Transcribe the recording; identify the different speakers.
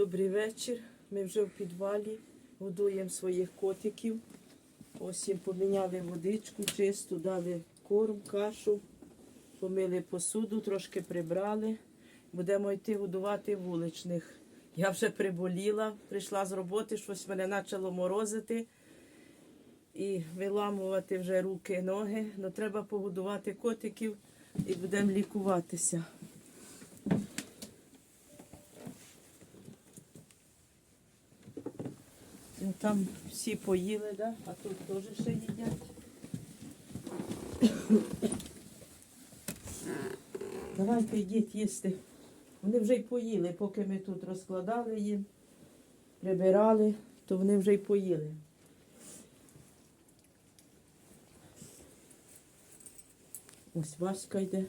Speaker 1: Добрий вечір. Ми вже в підвалі годуємо своїх котиків. Ось їм поміняли водичку, чисту, дали корм, кашу, помили посуду, трошки прибрали. Будемо йти годувати вуличних. Я вже приболіла, прийшла з роботи, щось мене почало морозити і виламувати вже руки, ноги. Ну треба погодувати котиків і будемо лікуватися. Там всі поїли, да? а тут теж ще їдять. Давайте йдіть їсти. Вони вже й поїли, поки ми тут розкладали їм, прибирали, то вони вже й поїли. Ось Васька йде.